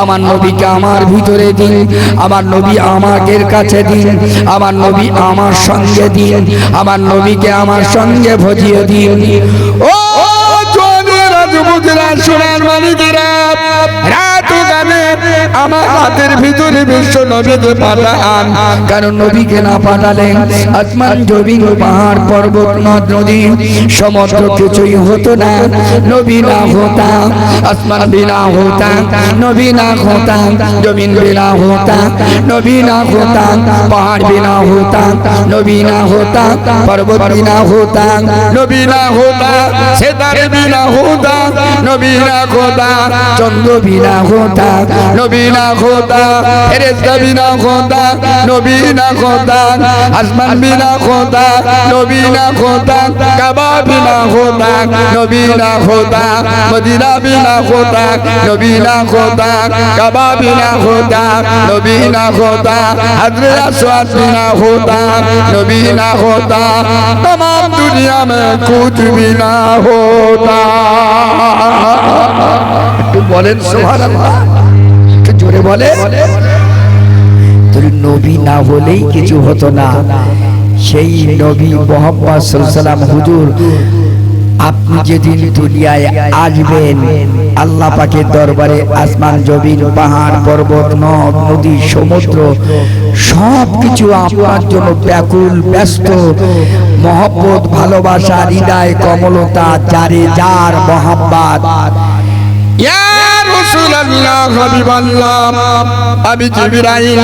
আমার নবীকে আমার ভিতরে দিন, আমার নবী আমাদের কাছে দিন, আমার নবী আমার সঙ্গে দিন, আমার নবীকে আমার সঙ্গে ভজিয়ে দিন। রাত আমার হাতের ভিতরে বিশ্ব নবীকে পাঠান কারণ নবীকে না পাঠালে আসমান জমিন পাহাড় পর্বত নদ নদী সমস্ত কিছুই হতো না নবী না হতা আসমান বিনা হতা নবী না হতা জমিন বিনা হতা নবী না হতা পাহাড় বিনা হতা নবী না হতা পর্বত বিনা হতা নবী না হতা সেতারে বিনা হতা নবী না হতা চন্দ্র বিনা হতা নবী না হতা ফেরেশতা বিনা হতা নবী না হতা আসমান বিনা হতা নবী না হতা কাবা বিনা হতা নবী না হতা মদিনা বিনা হতা নবী না হতা কাবা বিনা হতা নবী না হতা हजरत असवाद बिना होता नबी ना होता तमाम दुनिया में कुछ भी ना होता একটু বলেন সুবহানাল্লাহ একটু জোরে বলে। নবী না হলেই কিছু হতো না। সেই নবী মোহাম্মদ সাল্লাম হুজুর, আপনি যেদিন দুনিয়ায় আসবেন, আল্লাহ পাকের দরবারে আসমান, জমিন, পাহাড়, পর্বত, নদ, নদী, সমুদ্র সব কিছু আপনার জন্য ব্যাকুল, ব্যস্ত। মহব্বত, ভালোবাসা, হৃদয়, কমলতা, যারে যার মহাব্বাত। আমি জিবরাইল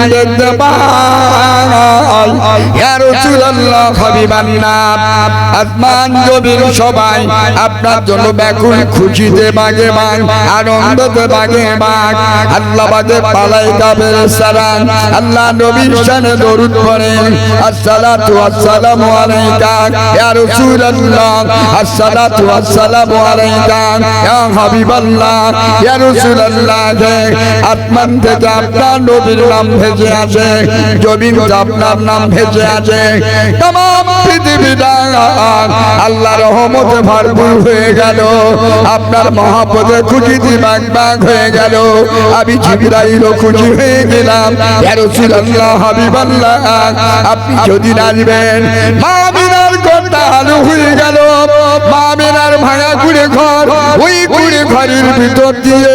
আপনার জন্য ব্যাকুল, খুশিতে বাগে বাগ, আনন্দতে বাগে বাগ। আল্লাহ বাদে পালাই কাবের সালাম আল্লাহ নবীর শানে দরুদ পড়েন, আসসালাতু ওয়াসসালামু আলাইকা, ইয়া রাসূলুল্লাহ, আসসালাতু ওয়াসসালামু আলাইকা হাবিবাল্লাহ, ইয়া থেকে আপনার আল্লাহ রহমতে ভরপুর হয়ে গেল। আপনার মহাপদে খুশিতে বাগ বাগ হয়ে গেল। আমি জিবরাইলও খুশি হয়ে গেলাম। আপনি যদি আসবেন মা আলু হয়ে গেল মা ভাঙা কুড়ে ঘর। ওই কুড়ে ঘরের ভিতর দিয়ে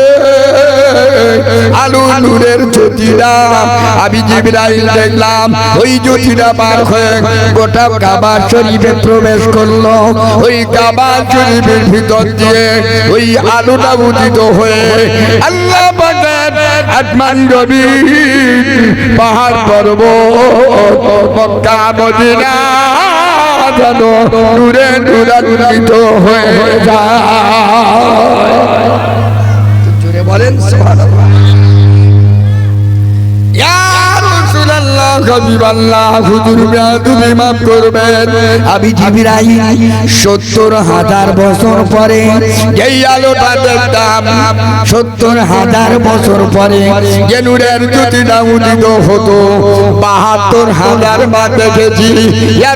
আলু নূরের জ্যোতিরা আমি জিবরাইল দেখলাম, ওই জ্যোতিরা পার হয়ে গোটা কাবা শরীফে প্রবেশ করল। ওই কাবা শরীফের ভিতর দিয়ে ওই আলুটা উদিত হয়ে আল্লাহ রবি পাহাড় পর্বত, মক্কা, মদিনা যেন দূরে দূরান্বিত হয়ে যায়। জোরে বলেন সুবহানাল্লাহ। হাবিবাল্লাহ হুজুর তুমি মাফ করবেন। আমি জিবরাইল 70 হাজার বছর পরে যেই আলোটা দেখতাম 70 হাজার বছর পরে যে নূরের জ্যোতিটা উদিত হতো। 72 হাজার বার দেখেছি, ইয়া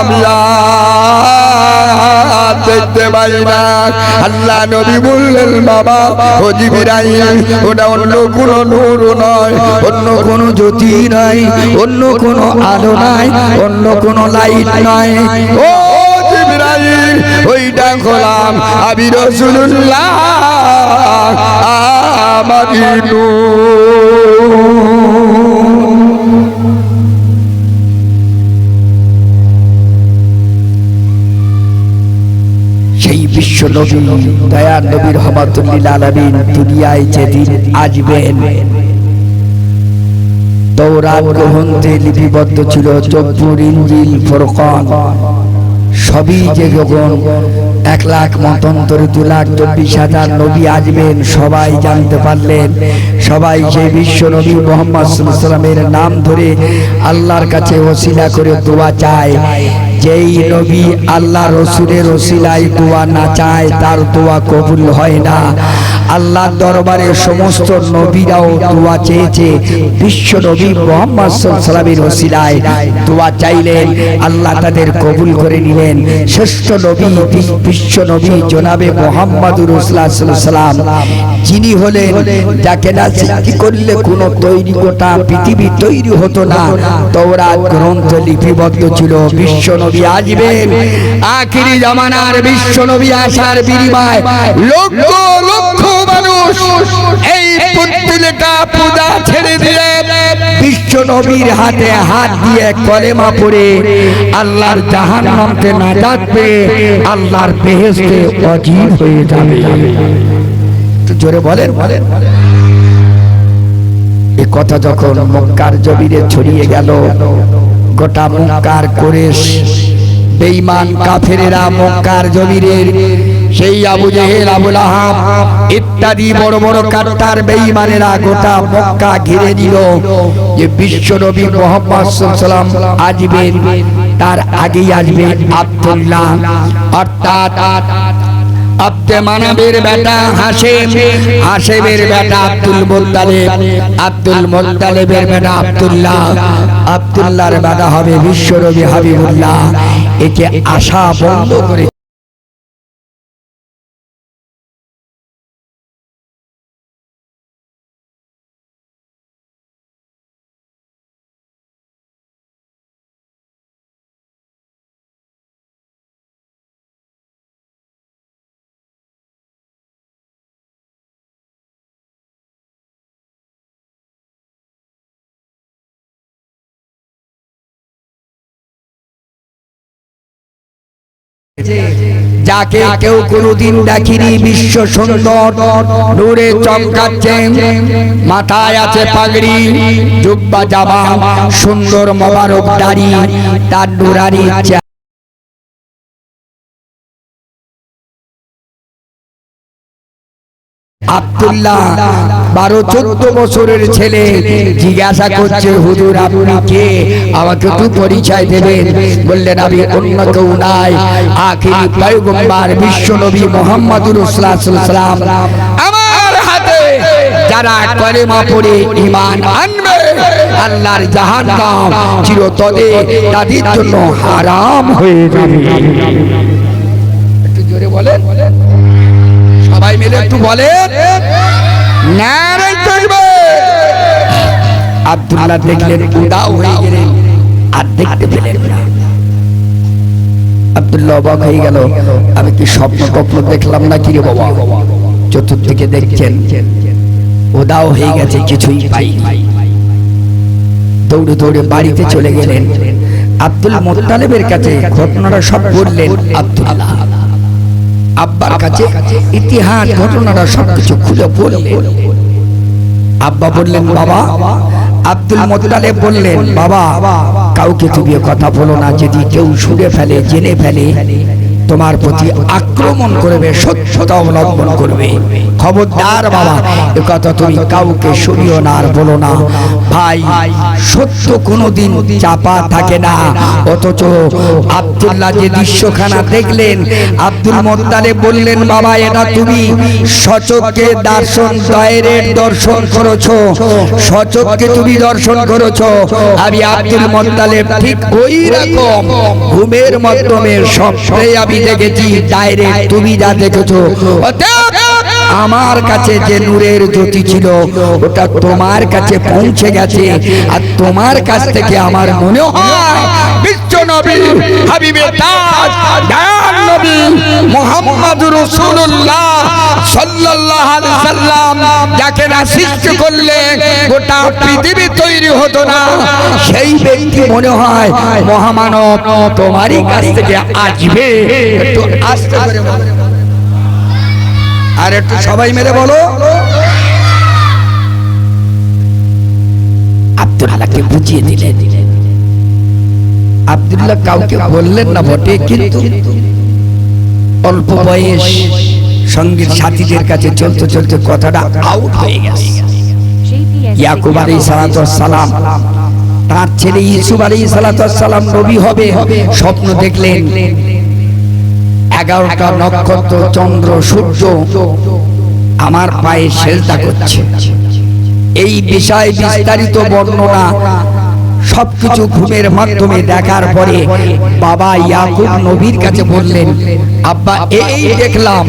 আমি আর দেখতে পাই না। আল্লাহ নবী বললেন, বাবা, ও জিবরাইল, ওটা অন্য কোন নূর নয়, অন্য কোন জ্যোতি নাই, অন্য কোন আলো নাই, অন্য কোন লাইট নাই। ও জিবরাইল, ওইটা খোলাম আমি রসুল্লাহ আমাদি নূর। বিশ্ব নবী দয়ার নবী রহমাতুল্লিল আলামিন দুনিয়ায় যেদিন আসবেন। তৌরাত গ্রন্থে লিপিবদ্ধ ছিল জব্বুর ইঞ্জিল ফোরকান। সবই যে যখন এক লাখ মতন্তরে দু লাখ চব্বিশ হাজার নবী আসবেন, সবাই জানতে পারলেন, সবাই সেই বিশ্ব নবী মোহাম্মদ সাল্লামের নাম ধরে আল্লাহর কাছে ওসিলা করে দোয়া চায়। যেই নবী আল্লাহ রসুলের ওসিলায় দোয়া না চায়, তার দোয়া কবুল হয় না। আল্লাহ দরবারে সমস্ত নবীরাও দোয়া চেয়েছে, বিশ্ব নবী মোহাম্মদ সাল্লামের ওসিলায় দোয়া চাইলেন, আল্লাহ তাদের কবুল করে নিলেন। শ্রেষ্ঠ নবী বিশ্ব নবী জনাবে মোহাম্মদুর সাল্লাম যিনি হলেন, যাকে না সৃষ্টি করলে কোনো তৈরি গোটা পৃথিবী তৈরি হতো না। তৌরাত গ্রন্থ লিপিবদ্ধ ছিল, বিশ্ব নবী আসবেন। আখিরি জামানার বিশ্ব নবী আসার বিনিময় লক্ষ লক্ষ মানুষ এই পুত্তলিকা পূজা ছেড়ে দিয়ে বিশ্ব নবীর হাতে হাত দিয়ে কলেমা পড়ে। আল্লাহর জাহান্নামকে নাজাত পেয়ে আল্লাহর বেহেশতে অজীব হয়ে যাবে। জোরে বলেন বলেন। এ কথা যখন মক্কার জবিরে ছড়িয়ে গেল গোটা মক্কার কোরেশ, বেঈমান কাফেরেরা মক্কার জমিনের সেই আবু জেহেল আবুল আহাব ইত্যাদি বড় বড় কাট্টার বেঈমানেরা গোটা মক্কা ঘিরে দিল যে বিশ্ব নবী মোহাম্মদ সাল্লাম আসবেন, তার আগেই আসবে আব্দুল্লাহ। অর্থাৎ আব্দে মানাবের বেটা হাসে হাসেবের বেটা আব্দুল মোত্তালেব, আব্দুল মোত্তালেবের বেটা আব্দুল্লাহ, আব্দুল্লাহর বেটা হবে বিশ্বরবি হাবিবুল্লাহ। একে আশা বন্ধ করে যাকে কেউ কোনদিন দেখিনি বিশ্ব সুন্দর। নূরে চমকাচ্ছেন মাথায় আছে পাগড়ি, জুব্বা জামা, সুন্দর মবারক দাড়ি, তার নুরানি আব্দুল্লাহ, বারো চোদ্দ বছরের ছেলে। জিজ্ঞাসা করছে, হুজুর, আপনি কে? আমাকে একটু পরিচয় দেবেন। বললেন, আমি অন্য কেউ নাই। আখিরি পয়গম্বর বিশ্ব নবী মোহাম্মদুর হাতে যারা কলেমা পড়ে ইমান আনবে, আল্লাহর জাহান্নাম চিরতরে তাদের জন্য হারাম হয়ে যাবে। একটু জোরে বলেন। সবাই মিলে একটু বলেন আব্দুল্লাহ দেখলেন উদাও হয়ে গেলেন, আর দেখতে পেলেন না। আব্দুল্লাহ অবাক হয়ে গেল, আমি কি স্বপ্ন টপ্ন দেখলাম না কি রে বাবা? চতুর্দিকে দেখছেন, উদাও হয়ে গেছে, কিছুই পাই দৌড়ে দৌড়ে বাড়িতে চলে গেলেন। আব্দুল মোত্তালেবের কাছে ঘটনাটা সব বললেন আব্দুল্লাহ। আব্বার কাছে ইতিহাস, ঘটনাটা সবকিছু খুলে বললেন। আব্বা বললেন, বাবা, আব্দুল মোত্তালেব বললেন, বাবা, কাউকে তুমি কথা বলো না, যদি কেউ শুনে ফেলে, জেনে ফেলে তোমার প্রতি আক্রমণ করবে, সত্যতা অবলম্বন করবে। খবরদার বাবা, এ কথা তুমি কাউকে শুনিও না আর বলো না। ভাই, সত্য কোনোদিন চাপা থাকে না। অথচ আব্দুল্লাহ যে দৃশ্যখানা দেখলেন, আব্দুল মোত্তালে বললেন, বাবা, এটা তুমি সচককে দর্শন দায়ের দর্শন করেছ। সচককে তুমি দর্শন করেছ। আমি আব্দুল মোত্তালে ঠিক ওই রকম ঘুমের মাধ্যমে সবটাই আমি দেখেছি ডাইরেক্ট তুমি যা দেখেছ। অতএব আমার কাছে যে নূরের জ্যোতি ছিল, ওটা তোমার কাছে পৌঁছে গেছে। আর তোমার কাছ থেকে আমার মনে হয় বিশ্ব নবী, হাবিবে তাজ, দয়াল নবী মুহাম্মদুর রাসূলুল্লাহ সাল্লাল্লাহু আলাইহি সাল্লাম যাকে না সৃষ্টি করলে গোটা পৃথিবী তৈরি হতো না। সেই ব্যক্তি মনে হয় মহামানব তোমারই কাছ থেকে আসবে। একটু আস্তে বলো। আর একটু সবাই মেরে বলো। বুঝিয়ে দিলেন। আব্দুল্লাহ কাউকে বললেন না বটে কিন্তু অল্প বয়স সঙ্গীর সাথীদের কাছে চলতে চলতে কথাটা আউট হয়ে গেছে। ইয়াকুব আলী সালাম তার ছেলে ইসুফ আলী সালাম নবী হবে স্বপ্ন দেখলেন। এগারোটা নক্ষত্র, চন্দ্র, সূর্য আমার পায়ে সেজদা করছে এই বিষয় বিস্তারিত বর্ণনা সবকিছু ঘুমের মাধ্যমে দেখার পরে বাবা ইয়াকুব নবীর কাছে বললেন, আব্বা এই দেখলাম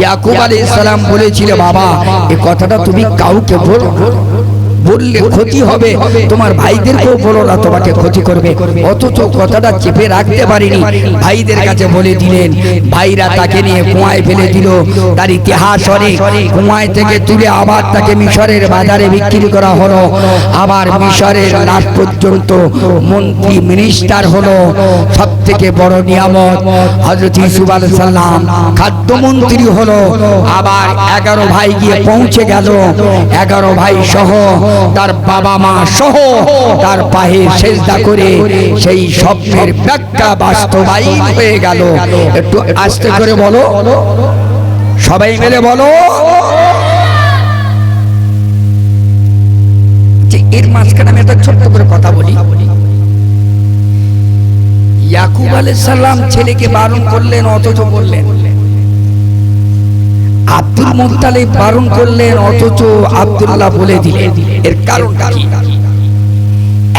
ইয়াকুব আলাইহিস সালাম বলেছিল, বাবা এই কথাটা তুমি কাউকে বলো। বললে ক্ষতি হবে। তোমার ভাইদেরকেও বলো না তোমাকে ক্ষতি করবে। অথচ কথাটা চেপে রাখতে পারিনি। ভাইদের কাছে বলে দিলেন ভাইরা তাকে নিয়ে কুয়ায় ফেলে দিল। তার ইতিহাস অনেক। কুয়ায় থেকে তুলে আবার তাকে মিশরের বাজারে বিক্রি করা হলো। আবার মিশরের লাশ পর্যন্ত মন্ত্রী মিনিস্টার হলো। সব থেকে বড় নিয়ামত হজরত ইসুফ আলাইহিস সালাম। খাদ্যমন্ত্রী হলো। আবার এগারো ভাই গিয়ে পৌঁছে গেল এগারো ভাই সহ তার বাবা মা সহ তার পায়ে সেজদা করে সেই স্বপ্নের ব্যাখ্যা বাস্তবায়িত হয়ে গেল। একটু আস্তে করে বলো। সবাই মিলে বলো। এর মাঝখানে আমি একটা ছোট্ট করে কথা বলি। ইয়াকুব আলাইহিস সালাম ছেলেকে বারণ করলেন, অথচ বললেন আব্দুল মুত্তালিব বারণ করলেন অথচ আব্দুল্লাহ বলে দিলেন। এর কারণ কি?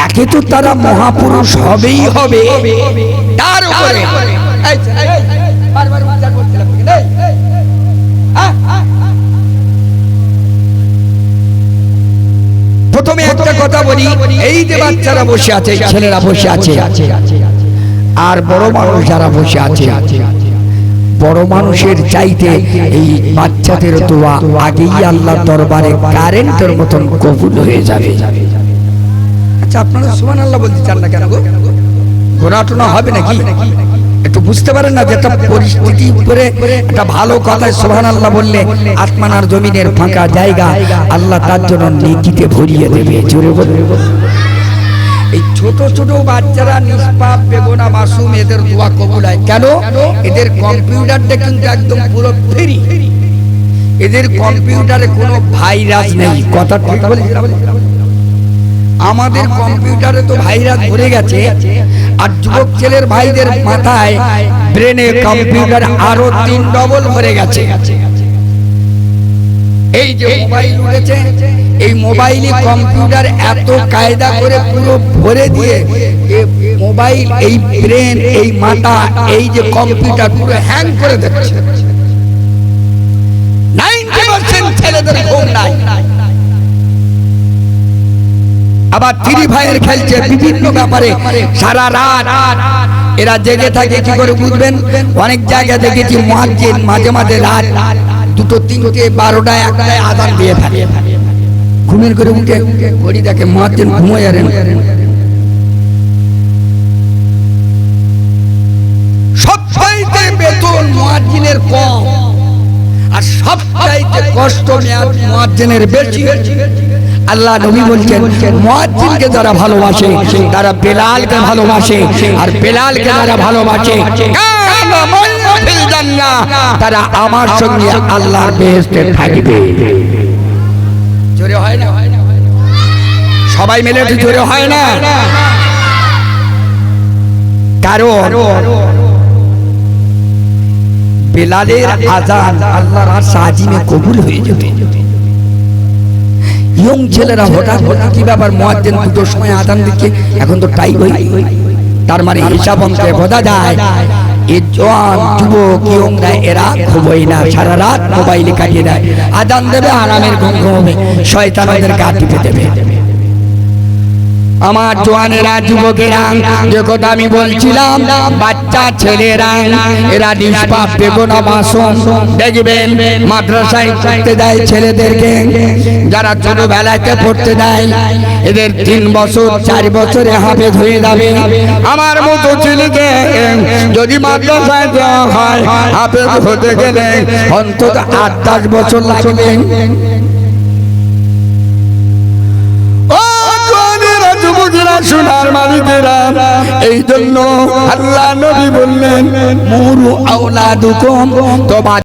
একে তো তারা মহাপুরুষ হবেই হবে। তার উপরে। প্রথমে একটা কথা বলি এই যে বাচ্চারা বসে আছে ছেলেরা বসে আছে। আর বড় মানুষ যারা বসে আছে বড় মানুষের চাইতে এই বাচ্চাদের দোয়া আগেই আল্লাহ দরবারে কারেন্টের মতন কবুল হয়ে যাবে। আচ্ছা আপনারা সুমান আল্লাহ বলতে চান না কেন গো? ঘোরাটোনা হবে নাকি? একটু বুঝতে পারেন না যে পরিস্থিতি করে একটা ভালো কথায় সোহান আল্লাহ বললে আসমান আর জমিনের ফাঁকা জায়গা আল্লাহ তার জন্য নেকিতে ভরিয়ে দেবে। জোরে বলবে এই ছোট ছোট বাচ্চারা নিষ্পাপ বেগোনা মাসুম, এদের দোয়া কবুল হয়। কেন? এদের কম্পিউটারটা কিন্তু একদম পুরো ফ্রি। এদের কম্পিউটারে কোনো ভাইরাস নেই। কথা ঠিক আমাদের কম্পিউটারে তো ভাইরাস ভরে গেছে। আর যুবক ছেলের ভাইদের মাথায় ব্রেনে কম্পিউটার আরও তিন ডবল ভরে গেছে। এই যে মোবাইল উঠেছে, এই মোবাইলে কম্পিউটার এত কায়দা করে পুরো ভরে দিয়ে মোবাইল, এই ব্রেন, এই মাথা, এই যে কম্পিউটার পুরো হ্যাং করে দিচ্ছে। আবার থ্রি ফায়ার খেলছে বিভিন্ন ব্যাপারে। সারা রাত এরা জেগে থাকে, কি করে বুঝবেন? অনেক জায়গায় দেখেছি মহাজিন মাঝে মাঝে রাত দুটো, তিনটে বারোটা একটায় আদান দিয়ে ফেলে ঘুমের করে উঠে ঘড়ি দেখে মহাদিন ঘুমোয় আর সব চাইতে বেতন মহাজিনের কম, আর সব চাইতে কষ্ট নেওয়ার মহাজিনের বেশি। আল্লাহ নবী বলছেন মুয়াজ্জিনকে যারা ভালোবাসে তারা বেলালকে ভালোবাসে আর বেলালকে যারা ভালোবাসে তারা আমার সঙ্গে আল্লাহর বেহেশতে থাকবে। জোরে হয় না? সবাই মিলে একটু জোরে হয় না? কারণ বেলালের আজান আল্লাহর আর সাজিমে কবুল হয়ে যেত ইয়ং ছেলেরা হঠাৎ হঠাৎ কি ব্যাপার মহাজ্জেন দুটোর সময় আদান দিচ্ছে? এখন তো টাই হই। তার মানে হিসাব অঙ্কে বোঝা যায় রাত মোবাইলে দেয়। আদান দেবে, আরামের ঘুম ঘুমবে। শয়তান ওদের গা টিপে দেবে। আমার জোয়ানেরা যুবকেরা যে কথা আমি বলছিলাম, বাচ্চা ছেলেরা, এরা নিষ্পাপ বেগুনা মাসুম। দেখবেন, মাদ্রাসায় পড়তে দেয় ছেলেদেরকে, যারা ছোটবেলাতে পড়তে দেয় এদের তিন বছর, চার বছরে হাফেজ হয়ে যাবে। আমার মতো ছেলেকে, যদি মাদ্রাসায় দেওয়া হয়, হাফেজ হতে গেলে অন্তত আট দশ বছর লাগবে। সোনার মালিকেরা এই জন্য আল্লাহ নবী বললেন মুরু আওলাদুকুম তোমার